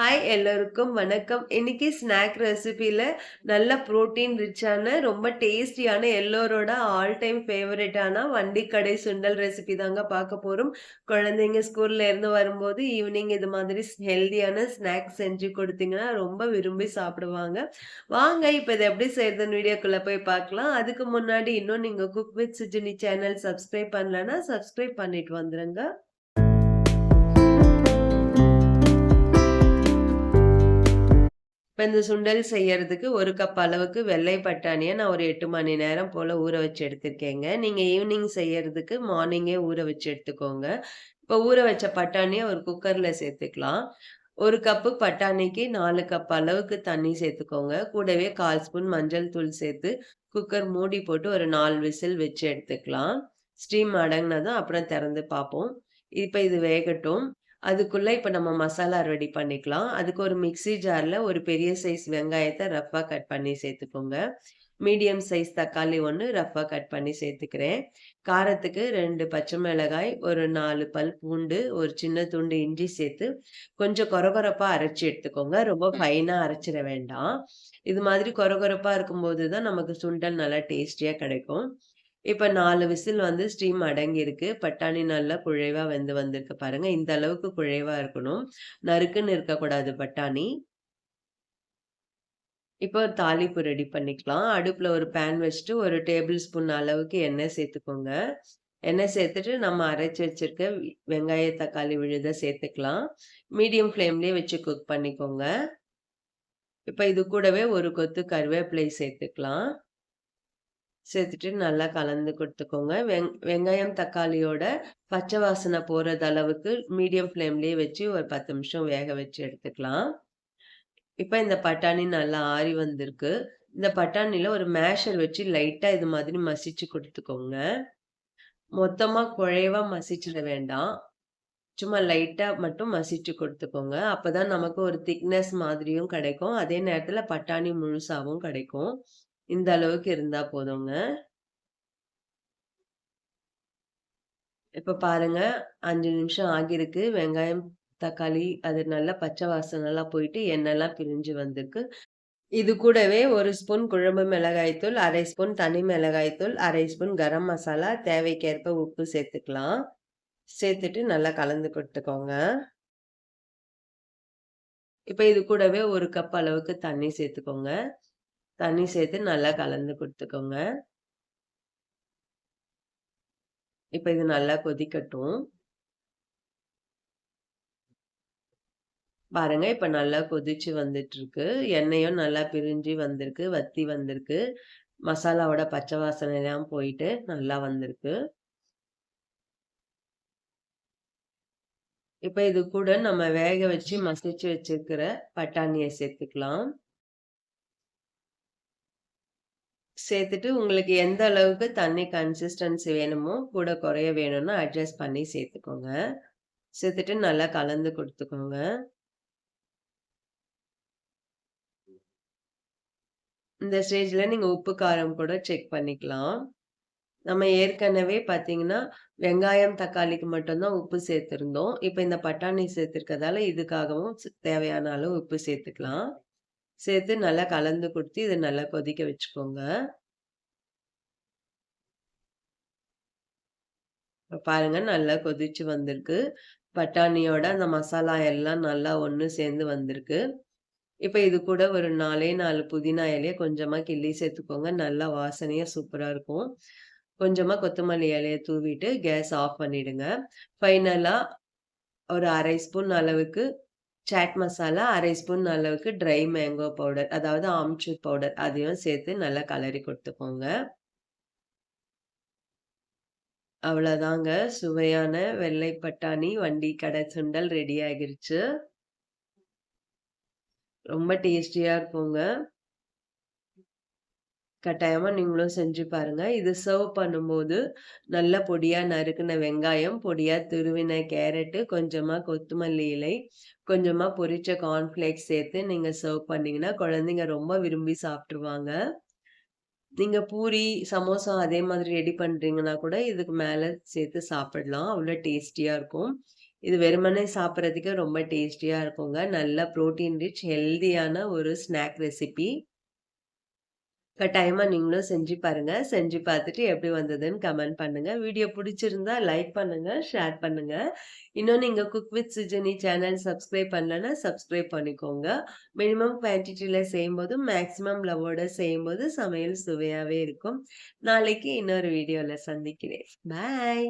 Hi எல்லோருக்கும் வணக்கம். இன்னைக்கு ஸ்நாக் ரெசிபியில் நல்ல புரோட்டீன் ரிச்சான, ரொம்ப டேஸ்டியான எல்லோரோட ஆல் டைம் ஃபேவரைட்டான வண்டிக்கடை சுண்டல் ரெசிபி தாங்க பார்க்க போகிறோம் குழந்தைங்க ஸ்கூல்லேருந்து வரும்போது ஈவினிங் இது மாதிரி ஹெல்த்தியான ஹெல்தியான ஸ்நாக்ஸ் செஞ்சு கொடுத்தீங்கன்னா ரொம்ப விரும்பி சாப்பிடுவாங்க. வாங்க இப்போ இதை எப்படி செய்யறதுன்னு வீடியோக்குள்ளே போய் பார்க்கலாம். அதுக்கு முன்னாடி இன்னும் நீங்கள் cook with Sujini channel subscribe பண்ணலன்னா, சப்ஸ்கிரைப் பண்ணிட்டு வந்துடுங்க இப்போ இந்த சுண்டல் செய்யறதுக்கு ஒரு கப் அளவுக்கு வெள்ளை பட்டாணியை நான் ஒரு எட்டு மணி நேரம் போல் ஊற வச்சு எடுத்திருக்கேங்க. நீங்கள் ஈவினிங் செய்யறதுக்கு மார்னிங்கே ஊற வச்சு எடுத்துக்கோங்க. இப்போ ஊற வச்ச பட்டாணியை ஒரு குக்கரில் சேர்த்துக்கலாம். ஒரு கப்பு பட்டாணிக்கு நாலு கப் அளவுக்கு தண்ணி சேர்த்துக்கோங்க. கூடவே 1/4 ஸ்பூன் மஞ்சள் தூள் சேர்த்து குக்கர் மூடி போட்டு ஒரு நாலு விசில் வச்சு எடுத்துக்கலாம். ஸ்டீம் அடங்கினதும் அப்புறம் திறந்து பார்ப்போம். இப்போ இது வேகட்டும். அதுக்குள்ள இப்ப நம்ம மசாலா ரெடி பண்ணிக்கலாம். அதுக்கு ஒரு மிக்ஸி ஜார்ல ஒரு பெரிய சைஸ் வெங்காயத்த ரஃப்பா கட் பண்ணி சேர்த்துக்கோங்க. மீடியம் சைஸ் தக்காளி 1 ரஃப்பா கட் பண்ணி சேர்த்துக்கிறேன். காரத்துக்கு 2 பச்சை மிளகாய், ஒரு 4 பல் பூண்டு, ஒரு சின்ன துண்டு இஞ்சி சேர்த்து கொஞ்சம் கொரகொரப்பா அரைச்சு எடுத்துக்கோங்க. ரொம்ப ஃபைனா அரைச்சிட வேண்டாம். இது மாதிரி கொரகொரப்பா இருக்கும்போது தான் நமக்கு சுண்டல் நல்லா டேஸ்டியா கிடைக்கும். இப்போ நாலு விசில் வந்து ஸ்டீம் அடங்கியிருக்கு. பட்டாணி நல்லா குழைவாக வெந்து வந்திருக்கு பாருங்கள் இந்த அளவுக்கு குழைவாக இருக்கணும். நறுக்குன்னு இருக்கக்கூடாது பட்டாணி. இப்போ தாளிப்பு ரெடி பண்ணிக்கலாம். அடுப்பில் ஒரு பேன் வச்சுட்டு ஒரு டேபிள் ஸ்பூன் அளவுக்கு எண்ணெய் சேர்த்துக்கோங்க. எண்ணெய் சேர்த்துட்டு நம்ம அரைச்சி வச்சிருக்க வெங்காய, தக்காளி விழுத சேர்த்துக்கலாம். மீடியம் ஃப்ளேம்லேயே வச்சு குக் பண்ணிக்கோங்க. இப்போ இது கூடவே ஒரு கொத்து கருவேப்பிலை சேர்த்துக்கலாம். சேர்த்துட்டு நல்லா கலந்து கொடுத்துக்கோங்க வெங் வெங்காயம், தக்காளியோட பச்சை வாசனை போகிறது அளவுக்கு மீடியம் ஃப்ளேம்லேயே வச்சு ஒரு 10 நிமிஷம் வேக வச்சு எடுத்துக்கலாம். இப்போ இந்த பட்டாணி நல்லா ஆறி வந்திருக்கு. இந்த பட்டாணியில் ஒரு மேஷர் வச்சு லைட்டாக இது மாதிரி மசிச்சு கொடுத்துக்கோங்க மொத்தமாக குழைவா மசிச்சிட வேண்டாம். சும்மா லைட்டாக மட்டும் மசிச்சு கொடுத்துக்கோங்க அப்போ தான் நமக்கு ஒரு திக்னஸ் மாதிரியும் கிடைக்கும். அதே நேரத்தில் பட்டாணி முழுசாகவும் கிடைக்கும். இந்த அளவுக்கு இருந்தா போதுங்க. இப்ப பாருங்க அஞ்சு நிமிஷம் ஆகியிருக்கு. வெங்காயம், தக்காளி அது நல்லா பச்சை வாசனைலாம் போயிட்டு எண்ணெய்லாம் பிரிஞ்சு வந்திருக்கு. இது கூடவே ஒரு ஸ்பூன் குழம்பு மிளகாய் தூள், 1/2 ஸ்பூன் தனி மிளகாய் தூள், 1/2 ஸ்பூன் கரம் மசாலா, தேவைக்கேற்ப உப்பு சேர்த்துக்கலாம். சேர்த்துட்டு நல்லா கலந்து கொடுத்துக்கோங்க இப்ப இது கூடவே ஒரு கப் அளவுக்கு தண்ணி சேர்த்துக்கோங்க. தண்ணி சேர்த்து நல்லா கலந்து கொடுத்துக்கோங்க இப்போ இது நல்லா கொதிக்கட்டும். பாருங்க இப்ப நல்லா கொதிச்சு வந்துட்டுருக்கு. எண்ணெயும் நல்லா பிரிஞ்சு வந்திருக்கு. வத்தி வந்திருக்கு. மசாலாவோட பச்சை வாசனைலாம் போயிட்டு நல்லா வந்திருக்கு. இப்ப இது கூட நம்ம வேக வச்சு மசிச்சு வச்சிருக்கிற பட்டாணியை சேர்த்துக்கலாம். சேர்த்துட்டு உங்களுக்கு எந்த அளவுக்கு தண்ணி கன்சிஸ்டன்சி வேணுமோ, கூட குறைய வேணும்னா அட்ஜஸ்ட் பண்ணி சேர்த்துக்கோங்க. சேர்த்துட்டு நல்லா கலந்து கொடுத்துக்கோங்க இந்த ஸ்டேஜில் நீங்கள் உப்பு, காரம் கூட செக் பண்ணிக்கலாம். நம்ம ஏற்கனவே பார்த்தீங்கன்னா, வெங்காயம், தக்காளிக்கு மட்டும்தான் உப்பு சேர்த்துருந்தோம் இப்போ இந்த பட்டாணி சேர்த்துருக்கதால இதுக்காகவும் தேவையான அளவு உப்பு சேர்த்துக்கலாம். சேர்த்து நல்லா கலந்து கொடுத்து இதை நல்லா கொதிக்க வச்சுக்கோங்க. பாருங்க நல்லா கொதிச்சு வந்திருக்கு. பட்டாணியோட அந்த மசாலா எல்லாம் நல்லா ஒன்று சேர்ந்து வந்திருக்கு. இப்போ இது கூட ஒரு 4ஏ 4 புதினா இலையை கொஞ்சமாக கிள்ளி சேர்த்துக்கோங்க. நல்லா வாசனையாக சூப்பராக இருக்கும். கொஞ்சமாக கொத்தமல்லி இலையை தூவிட்டு கேஸ் ஆஃப் பண்ணிடுங்க. ஃபைனலாக ஒரு அரை ஸ்பூன் அளவுக்கு சாட் மசாலா, அரை ஸ்பூன் அளவுக்கு ட்ரை மேங்கோ பவுடர் அதாவது ஆம்ச்சூர் பவுடர் அதையும் சேர்த்து நல்லா கலரி கொடுத்துக்கோங்க அவ்வளோதாங்க சுவையான வெள்ளை பட்டாணி வண்டி கடை சுண்டல் ரெடி ஆகிருச்சு. ரொம்ப டேஸ்டியாக இருக்குங்க. கட்டாயமாக நீங்களும் செஞ்சு பாருங்கள் இது சர்வ் பண்ணும்போது நல்ல பொடியாக நறுக்கின வெங்காயம், பொடியாக துருவின கேரட்டு, கொஞ்சமாக கொத்தமல்லி இலை, கொஞ்சமாக பொரிச்ச கார்ன்ஃப்ளேக்ஸ் சேர்த்து நீங்கள் சர்வ் பண்ணீங்கன்னா, குழந்தைங்க ரொம்ப விரும்பி சாப்பிட்ருவாங்க நீங்கள் பூரி, சமோசா அதே மாதிரி ரெடி பண்ணுறீங்கன்னா கூட இதுக்கு மேலே சேர்த்து சாப்பிடலாம். அவ்வளோ டேஸ்டியாக இருக்கும். இது வெறுமனே சாப்பிட்றதுக்கே ரொம்ப டேஸ்டியாக இருக்குங்க. நல்ல ப்ரோட்டீன் ரிச் ஹெல்தியான ஒரு ஸ்நாக் ரெசிபி. கட்டாயமாக நீங்களும் செஞ்சு பாருங்கள் செஞ்சு பார்த்துட்டு எப்படி வந்ததுன்னு கமெண்ட் பண்ணுங்கள் வீடியோ பிடிச்சிருந்தா லைக் பண்ணுங்கள் ஷேர் பண்ணுங்கள் இன்னும் நீங்கள் cook with Sujani channel subscribe பண்ணலன்னா சப்ஸ்கிரைப் பண்ணிக்கோங்க. மினிமம் குவான்டிட்டியில் செய்யும்போது, மேக்ஸிமம் லவ்வோட செய்யும்போது சமையல் சுவையாகவே இருக்கும். நாளைக்கு இன்னொரு வீடியோவில் சந்திக்கிறேன். பாய்.